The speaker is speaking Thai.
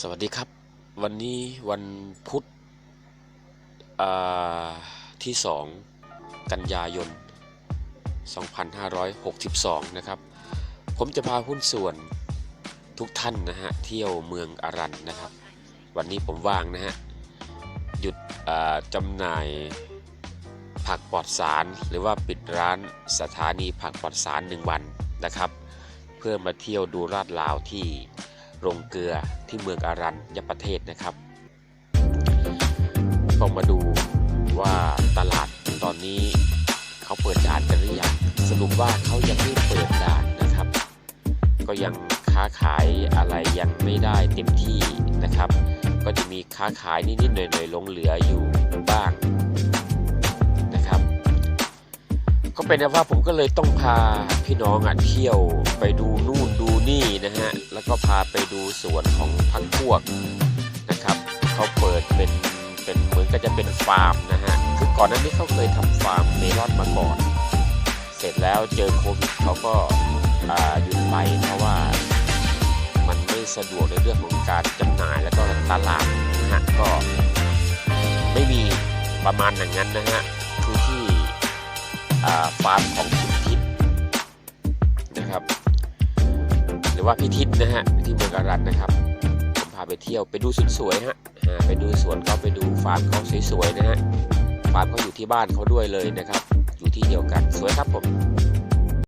สวัสดีครับ วันนี้วันพุธที่ 2 กันยายน 2562 นะครับ ผมจะพาหุ้นส่วนทุกท่านนะฮะ เที่ยวเมืองอารันนะครับ วันนี้ผมว่างนะฮะ หยุดจำหน่ายผักปลอดสาร หรือว่าปิดร้านสถานีผักปลอดสารหนึ่งวันนะครับ เพื่อมาเที่ยวดูลาดลาวที่ โรงเกลือที่เมืองอารันยประเทศนะครับก็มาดูว่าตลาดตอนนี้เขาเปิดด่านกันหรือยังสรุปว่าเขายังไม่เปิดด่านนะครับ ก็ยังค้าขายอะไรยังไม่ได้เต็มที่นะครับ ก็จะมีค้าขายนิดๆหน่อยๆหลงเหลืออยู่บ้างนะครับ ก็เป็นนะว่าผมก็เลยต้องพาพี่น้องอะเที่ยวไปดูนู่นดู นี่นะฮะ แล้วก็พาไปดูสวนของพักพวกนะครับเขาเปิดเป็นเป็นเหมือนก็จะเป็นฟาร์มนะฮะ คือก่อนหน้านี้เขาเคยทำฟาร์มเมลอนมาก่อน เสร็จแล้วเจอโควิดเขาก็หยุดไปเพราะว่ามันไม่สะดวกในเรื่องของการจำหน่ายแล้วก็ตลาดนะฮะก็ไม่มีประมาณอย่างนั้นนะฮะคือที่ฟาร์มของ รือว่าพี่ทิพย์นะฮะที่เมืองการันนะครับผมพาไปเที่ยวไปดูสวนสวยฮะไปดูสวนเขาไปดูฟาร์มเขาสวยๆนะฮะฟาร์มเขาอยู่ที่บ้านเขาด้วยเลยนะครับ อยู่ที่เดียวกันสวยครับผม